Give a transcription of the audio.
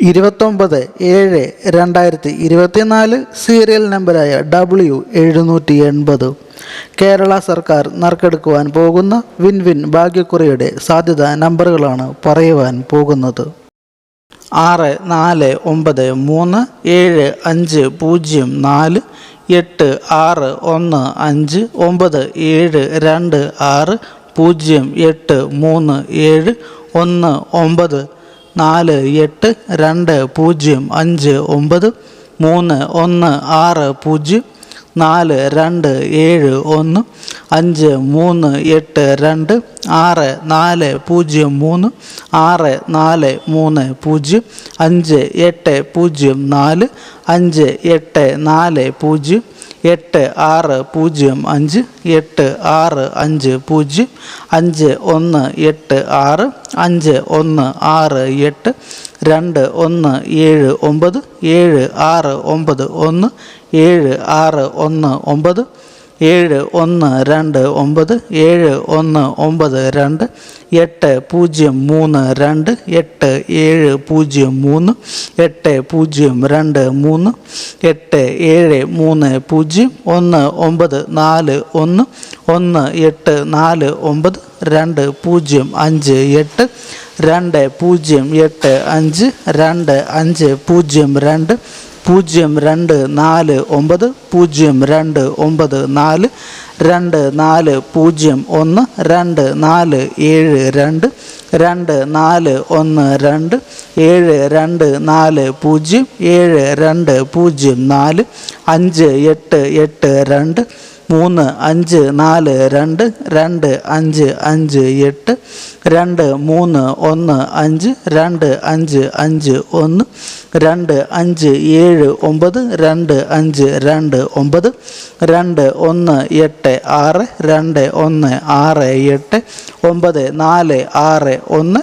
ഇരുപത്തൊമ്പത് ഏഴ് രണ്ടായിരത്തി ഇരുപത്തിനാല് സീരിയൽ നമ്പരായ ഡബ്ല്യു എഴുന്നൂറ്റി എൺപത്. കേരള സർക്കാർ നറുക്കെടുക്കുവാൻ പോകുന്ന വിൻ വിൻ ഭാഗ്യക്കുറിയുടെ സാധ്യത നമ്പറുകളാണ് പറയുവാൻ പോകുന്നത്. ആറ് നാല് ഒമ്പത് മൂന്ന് ഏഴ് അഞ്ച് പൂജ്യം നാല് എട്ട് ആറ് ഒന്ന് അഞ്ച് ഒമ്പത് ഏഴ് രണ്ട് ആറ് പൂജ്യം എട്ട് മൂന്ന് ഏഴ് ഒന്ന് ഒമ്പത് നാല് എട്ട് രണ്ട് പൂജ്യം അഞ്ച് ഒമ്പത് മൂന്ന് ഒന്ന് ആറ് പൂജ്യം നാല് രണ്ട് ഏഴ് ഒന്ന് അഞ്ച് മൂന്ന് എട്ട് രണ്ട് ആറ് നാല് പൂജ്യം മൂന്ന് ആറ് നാല് മൂന്ന് പൂജ്യം അഞ്ച് എട്ട് പൂജ്യം നാല് അഞ്ച് എട്ട് നാല് പൂജ്യം എട്ട് ആറ് പൂജ്യം അഞ്ച് എട്ട് ആറ് അഞ്ച് പൂജ്യം അഞ്ച് ഒന്ന് എട്ട് ആറ് അഞ്ച് ഒന്ന് ആറ് എട്ട് രണ്ട് ഒന്ന് ഏഴ് ഒമ്പത് ഏഴ് ആറ് ഒമ്പത് ഒന്ന് ഏഴ് ആറ് ഒന്ന് ഒമ്പത് ഏഴ് ഒന്ന് രണ്ട് ഒമ്പത് ഏഴ് ഒന്ന് ഒമ്പത് രണ്ട് എട്ട് പൂജ്യം മൂന്ന് രണ്ട് എട്ട് ഏഴ് പൂജ്യം മൂന്ന് എട്ട് പൂജ്യം രണ്ട് മൂന്ന് എട്ട് ഏഴ് മൂന്ന് പൂജ്യം ഒന്ന് ഒമ്പത് നാല് ഒന്ന് ഒന്ന് എട്ട് നാല് ഒമ്പത് രണ്ട് പൂജ്യം അഞ്ച് എട്ട് രണ്ട് പൂജ്യം എട്ട് അഞ്ച് രണ്ട് അഞ്ച് പൂജ്യം രണ്ട് പൂജ്യം രണ്ട് നാല് ഒമ്പത് പൂജ്യം രണ്ട് ഒമ്പത് നാല് രണ്ട് നാല് പൂജ്യം ഒന്ന് രണ്ട് നാല് ഏഴ് രണ്ട് രണ്ട് നാല് ഒന്ന് രണ്ട് ഏഴ് രണ്ട് നാല് പൂജ്യം ഏഴ് രണ്ട് പൂജ്യം നാല് അഞ്ച് എട്ട് എട്ട് രണ്ട് മൂന്ന് അഞ്ച് നാല് രണ്ട് രണ്ട് അഞ്ച് അഞ്ച് എട്ട് രണ്ട് മൂന്ന് ഒന്ന് അഞ്ച് രണ്ട് അഞ്ച് അഞ്ച് ഒന്ന് രണ്ട് അഞ്ച് ഏഴ് ഒമ്പത് രണ്ട് അഞ്ച് രണ്ട് ഒമ്പത് രണ്ട് ഒന്ന് എട്ട് ആറ് രണ്ട് ഒന്ന് ആറ് എട്ട് ഒമ്പത് നാല് ആറ് ഒന്ന്